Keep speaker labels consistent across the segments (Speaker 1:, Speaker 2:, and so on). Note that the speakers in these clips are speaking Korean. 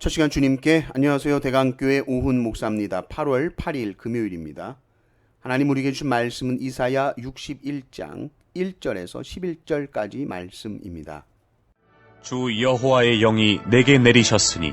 Speaker 1: 첫 시간 주님께 안녕하세요. 대강교회 오훈 목사입니다. 8월 8일 금요일입니다. 하나님 우리에게 주신 말씀은 이사야 61장 1절에서 11절까지 말씀입니다.
Speaker 2: 주 여호와의 영이 내게 내리셨으니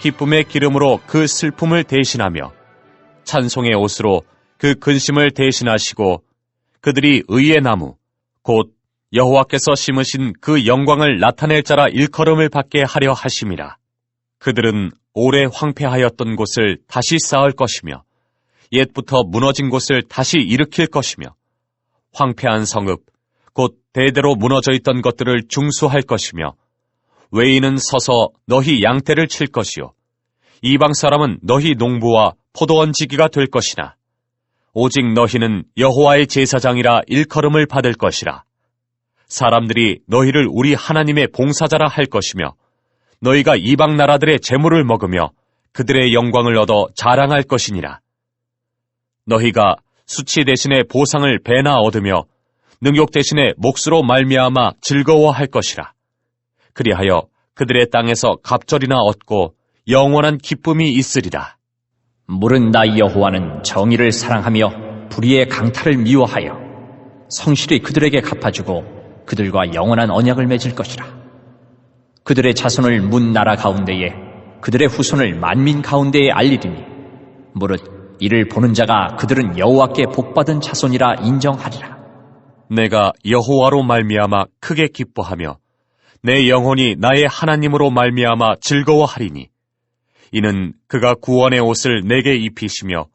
Speaker 2: 기쁨의 기름으로 그 슬픔을 대신하며 찬송의 옷으로 그 근심을 대신하시고 그들이 의의 나무 곧 여호와께서 심으신 그 영광을 나타낼 자라 일컬음을 받게 하려 하심이라. 그들은 오래 황폐하였던 곳을 다시 쌓을 것이며 옛부터 무너진 곳을 다시 일으킬 것이며 황폐한 성읍 곧 대대로 무너져 있던 것들을 중수할 것이며 외인은 서서 너희 양떼를 칠 것이요 이방 사람은 너희 농부와 포도원 지기가 될 것이나 오직 너희는 여호와의 제사장이라 일컬음을 받을 것이라. 사람들이 너희를 우리 하나님의 봉사자라 할 것이며 너희가 이방 나라들의 재물을 먹으며 그들의 영광을 얻어 자랑할 것이니라. 너희가 수치 대신에 보상을 배나 얻으며 능욕 대신에 몫으로 말미암아 즐거워할 것이라. 그리하여 그들의 땅에서 갑절이나 얻고 영원한 기쁨이 있으리라.
Speaker 3: 물은 나 여호와는 정의를 사랑하며 불의의 강탈을 미워하여 성실히 그들에게 갚아주고 그들과 영원한 언약을 맺을 것이라. 그들의 자손을 문 나라 가운데에 그들의 후손을 만민 가운데에 알리리니 무릇 이를 보는 자가 그들은 여호와께 복받은 자손이라 인정하리라.
Speaker 2: 내가 여호와로 말미암아 크게 기뻐하며 내 영혼이 나의 하나님으로 말미암아 즐거워하리니 이는 그가 구원의 옷을 내게 입히시며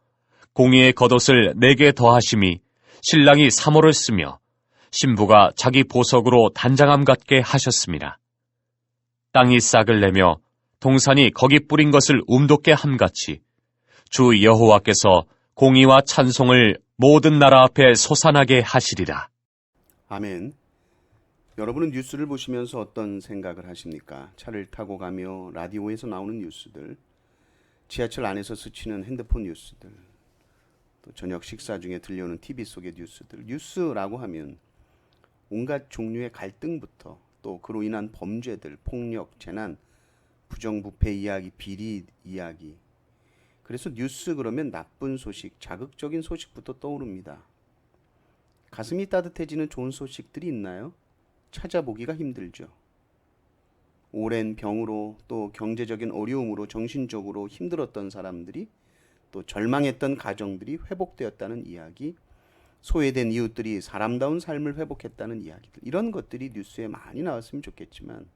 Speaker 2: 공의의 겉옷을 내게 더하심이 신랑이 사모를 쓰며 신부가 자기 보석으로 단장함 같게 하셨습니다. 땅이 싹을 내며 동산이 거기 뿌린 것을 움돋게 함같이 주 여호와께서 공의와 찬송을 모든 나라 앞에 솟아나게 하시리라.
Speaker 1: 아멘. 여러분은 뉴스를 보시면서 어떤 생각을 하십니까? 차를 타고 가며 라디오에서 나오는 뉴스들, 지하철 안에서 스치는 핸드폰 뉴스들, 또 저녁 식사 중에 들려오는 TV 속의 뉴스들. 뉴스라고 하면 온갖 종류의 갈등부터 또 그로 인한 범죄들, 폭력, 재난, 부정부패 이야기, 비리 이야기. 그래서 뉴스 그러면 나쁜 소식, 자극적인 소식부터 떠오릅니다. 가슴이 따뜻해지는 좋은 소식들이 있나요? 찾아보기가 힘들죠. 오랜 병으로 또 경제적인 어려움으로 정신적으로 힘들었던 사람들이 또 절망했던 가정들이 회복되었다는 이야기, 소외된 이웃들이 사람다운 삶을 회복했다는 이야기들 이런 것들이 뉴스에 많이 나왔으면 좋겠지만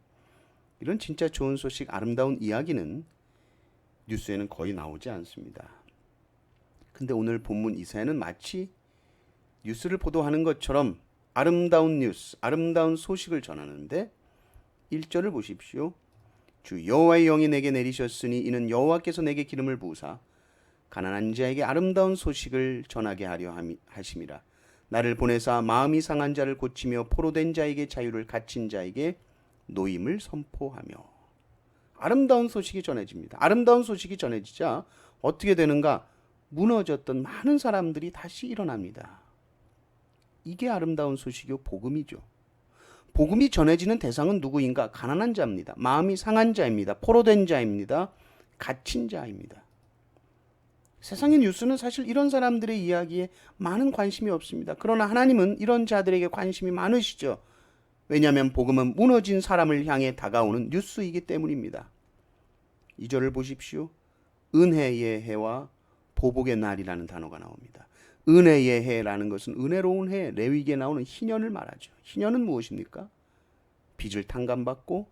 Speaker 1: 이런 진짜 좋은 소식, 아름다운 이야기는 뉴스에는 거의 나오지 않습니다. 근데 오늘 본문 이사에는 마치 뉴스를 보도하는 것처럼 아름다운 뉴스, 아름다운 소식을 전하는데 1절을 보십시오. 주 여호와의 영이 내게 내리셨으니 이는 여호와께서 내게 기름을 부으사 가난한 자에게 아름다운 소식을 전하게 하려 하심이라. 나를 보내사 마음이 상한 자를 고치며 포로된 자에게 자유를 갇힌 자에게 노임을 선포하며 아름다운 소식이 전해집니다. 아름다운 소식이 전해지자 어떻게 되는가? 무너졌던 많은 사람들이 다시 일어납니다. 이게 아름다운 소식이요 복음이죠. 복음이 전해지는 대상은 누구인가? 가난한 자입니다. 마음이 상한 자입니다. 포로된 자입니다. 갇힌 자입니다. 세상의 뉴스는 사실 이런 사람들의 이야기에 많은 관심이 없습니다. 그러나 하나님은 이런 자들에게 관심이 많으시죠. 왜냐하면 복음은 무너진 사람을 향해 다가오는 뉴스이기 때문입니다. 이 절을 보십시오. 은혜의 해와 보복의 날이라는 단어가 나옵니다. 은혜의 해라는 것은 은혜로운 해, 레위기에 나오는 희년을 말하죠. 희년은 무엇입니까? 빚을 탕감받고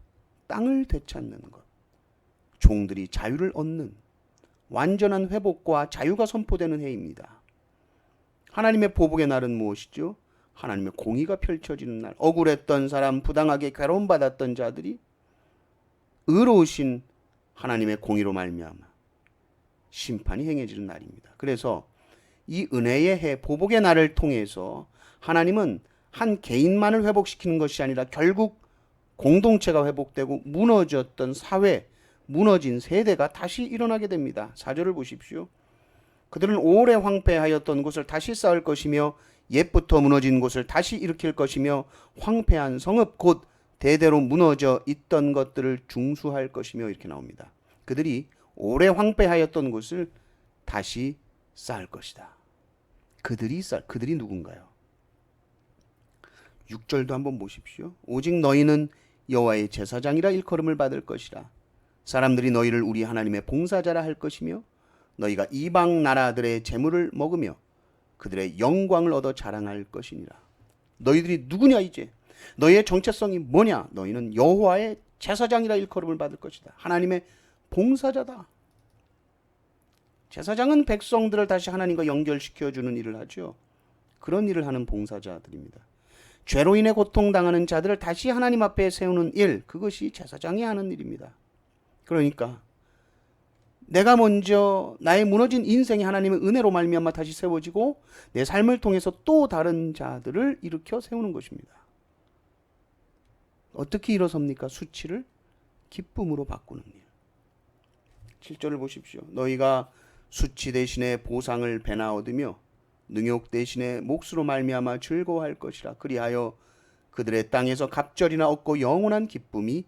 Speaker 1: 땅을 되찾는 것. 종들이 자유를 얻는 완전한 회복과 자유가 선포되는 해입니다. 하나님의 보복의 날은 무엇이죠? 하나님의 공의가 펼쳐지는 날. 억울했던 사람, 부당하게 괴로움받았던 자들이 의로우신 하나님의 공의로 말미암아 심판이 행해지는 날입니다. 그래서 이 은혜의 해 보복의 날을 통해서 하나님은 한 개인만을 회복시키는 것이 아니라 결국 공동체가 회복되고 무너졌던 사회, 무너진 세대가 다시 일어나게 됩니다. 사절을 보십시오. 그들은 오래 황폐하였던 곳을 다시 쌓을 것이며 옛부터 무너진 곳을 다시 일으킬 것이며 황폐한 성읍 곧 대대로 무너져 있던 것들을 중수할 것이며 이렇게 나옵니다. 그들이 오래 황폐하였던 곳을 다시 쌓을 것이다. 그들이 쌓 그들이 누군가요? 6절도 한번 보십시오. 오직 너희는 여호와의 제사장이라 일컬음을 받을 것이라. 사람들이 너희를 우리 하나님의 봉사자라 할 것이며 너희가 이방 나라들의 재물을 먹으며 그들의 영광을 얻어 자랑할 것이니라. 너희들이 누구냐 이제? 너희의 정체성이 뭐냐? 너희는 여호와의 제사장이라 일컬음을 받을 것이다. 하나님의 봉사자다. 제사장은 백성들을 다시 하나님과 연결시켜 주는 일을 하죠. 그런 일을 하는 봉사자들입니다. 죄로 인해 고통당하는 자들을 다시 하나님 앞에 세우는 일, 그것이 제사장이 하는 일입니다. 그러니까 내가 먼저 나의 무너진 인생이 하나님의 은혜로 말미암아 다시 세워지고 내 삶을 통해서 또 다른 자들을 일으켜 세우는 것입니다. 어떻게 일어섭니까? 수치를 기쁨으로 바꾸는 일. 7절을 보십시오. 너희가 수치 대신에 보상을 배나 얻으며 능욕 대신에 몫으로 말미암아 즐거워할 것이라 그리하여 그들의 땅에서 갑절이나 얻고 영원한 기쁨이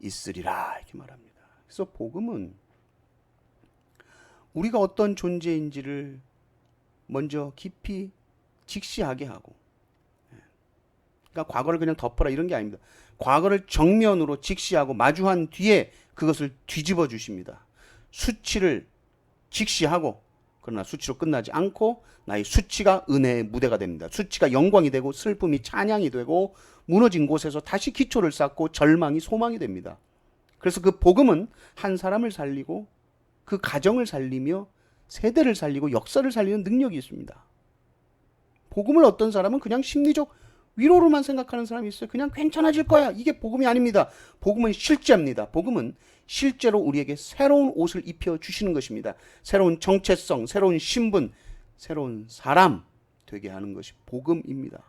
Speaker 1: 있으리라 이렇게 말합니다. 그래서 복음은 우리가 어떤 존재인지를 먼저 깊이 직시하게 하고 그러니까 과거를 그냥 덮어라 이런 게 아닙니다. 과거를 정면으로 직시하고 마주한 뒤에 그것을 뒤집어 주십니다. 수치를 직시하고 그러나 수치로 끝나지 않고 나의 수치가 은혜의 무대가 됩니다. 수치가 영광이 되고 슬픔이 찬양이 되고 무너진 곳에서 다시 기초를 쌓고 절망이 소망이 됩니다. 그래서 그 복음은 한 사람을 살리고 그 가정을 살리며 세대를 살리고 역사를 살리는 능력이 있습니다. 복음을 어떤 사람은 그냥 심리적 위로로만 생각하는 사람이 있어요. 그냥 괜찮아질 거야. 이게 복음이 아닙니다. 복음은 실제입니다. 복음은 실제로 우리에게 새로운 옷을 입혀 주시는 것입니다. 새로운 정체성, 새로운 신분, 새로운 사람 되게 하는 것이 복음입니다.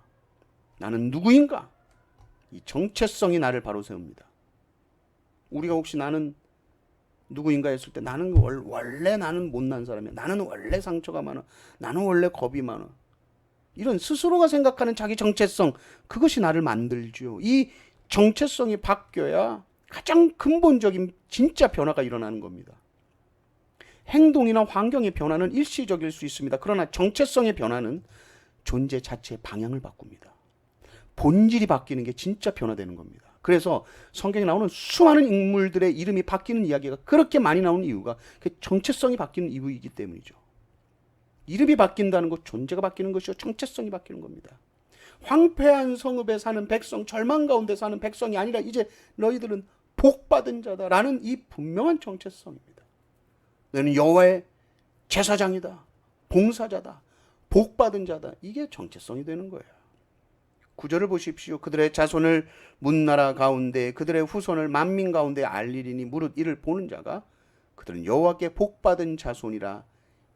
Speaker 1: 나는 누구인가? 이 정체성이 나를 바로 세웁니다. 우리가 혹시 나는 누구인가 했을 때 나는 월, 원래 나는 못난 사람이야. 나는 원래 상처가 많아. 나는 원래 겁이 많아. 이런 스스로가 생각하는 자기 정체성 그것이 나를 만들죠. 이 정체성이 바뀌어야 가장 근본적인 진짜 변화가 일어나는 겁니다. 행동이나 환경의 변화는 일시적일 수 있습니다. 그러나 정체성의 변화는 존재 자체의 방향을 바꿉니다. 본질이 바뀌는 게 진짜 변화되는 겁니다. 그래서 성경에 나오는 수많은 인물들의 이름이 바뀌는 이야기가 그렇게 많이 나오는 이유가 그 정체성이 바뀌는 이유이기 때문이죠. 이름이 바뀐다는 것, 존재가 바뀌는 것이요, 정체성이 바뀌는 겁니다. 황폐한 성읍에 사는 백성, 절망 가운데 사는 백성이 아니라 이제 너희들은 복받은 자다라는 이 분명한 정체성입니다. 너는 여호와의 제사장이다, 봉사자다, 복받은 자다. 이게 정체성이 되는 거예요. 구절을 보십시오. 그들의 자손을 문나라 가운데 그들의 후손을 만민 가운데 알리리니 무릇 이를 보는 자가 그들은 여호와께 복받은 자손이라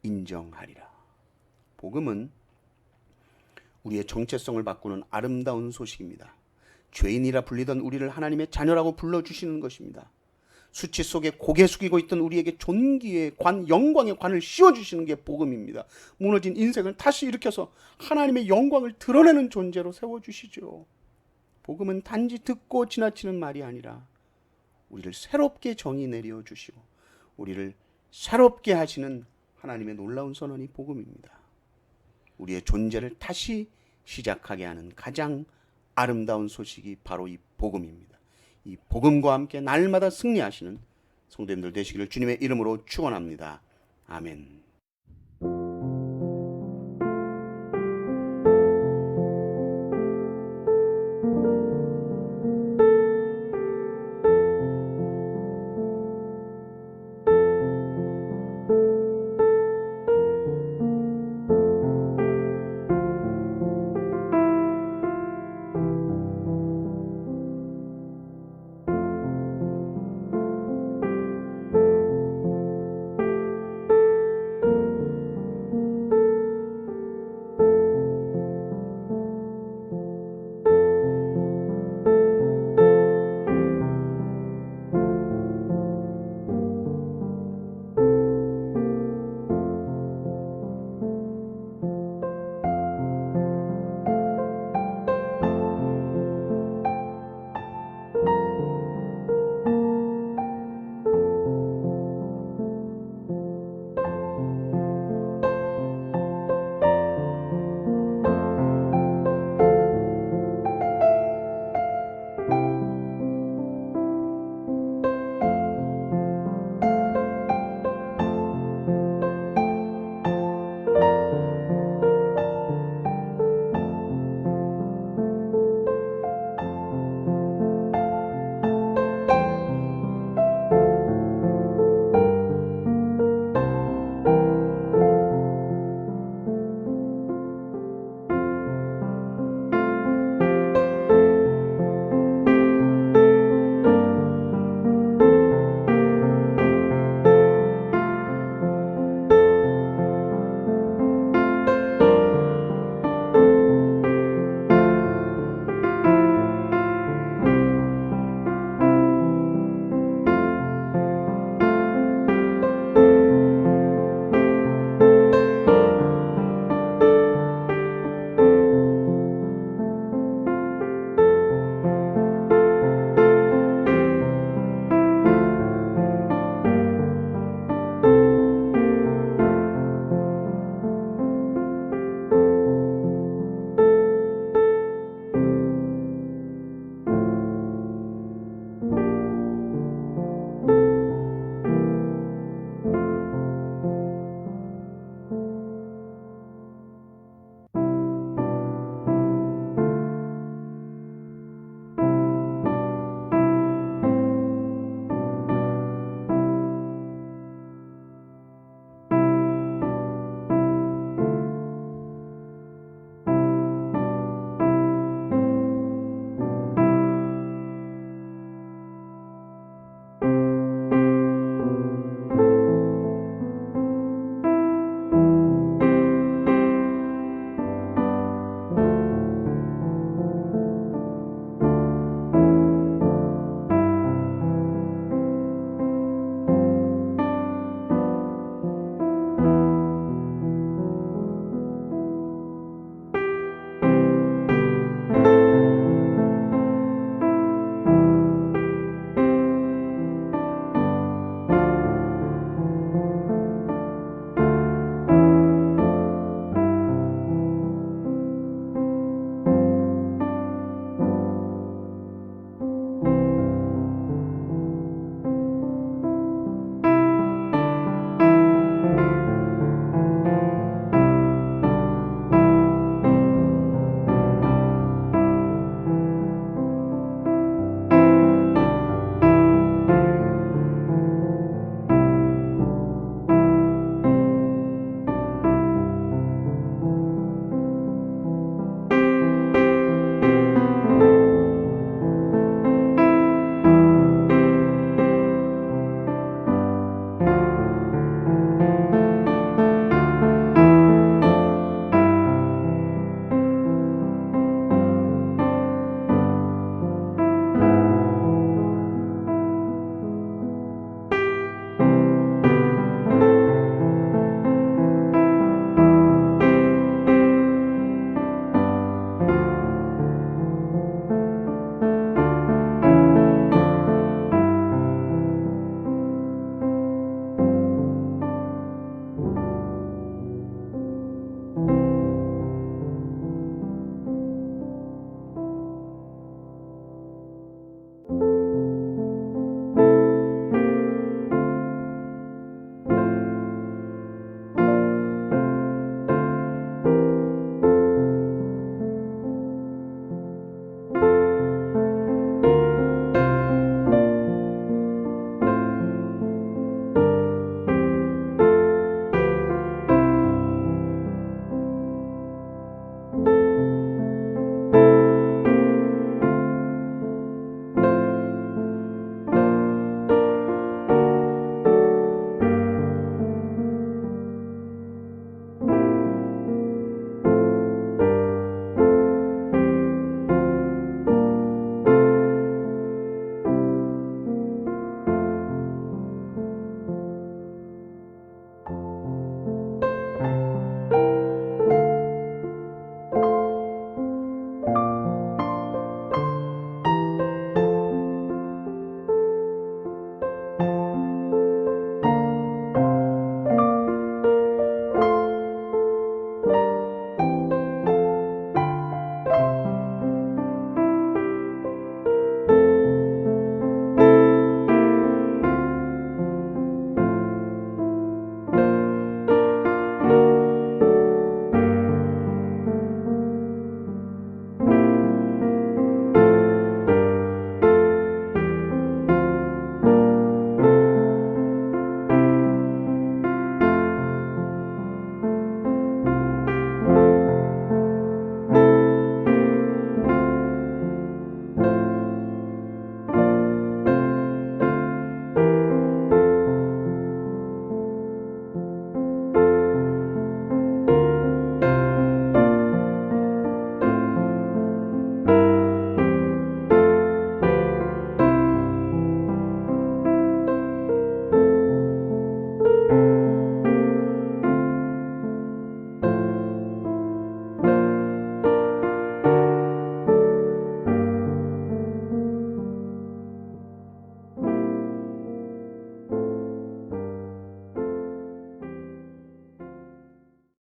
Speaker 1: 인정하리라. 복음은 우리의 정체성을 바꾸는 아름다운 소식입니다. 죄인이라 불리던 우리를 하나님의 자녀라고 불러주시는 것입니다. 수치 속에 고개 숙이고 있던 우리에게 존귀의 관, 영광의 관을 씌워주시는 게 복음입니다. 무너진 인생을 다시 일으켜서 하나님의 영광을 드러내는 존재로 세워주시죠. 복음은 단지 듣고 지나치는 말이 아니라 우리를 새롭게 정의 내려 주시고 우리를 새롭게 하시는 하나님의 놀라운 선언이 복음입니다. 우리의 존재를 다시 시작하게 하는 가장 아름다운 소식이 바로 이 복음입니다. 이 복음과 함께 날마다 승리하시는 성도님들 되시기를 주님의 이름으로 축원합니다. 아멘.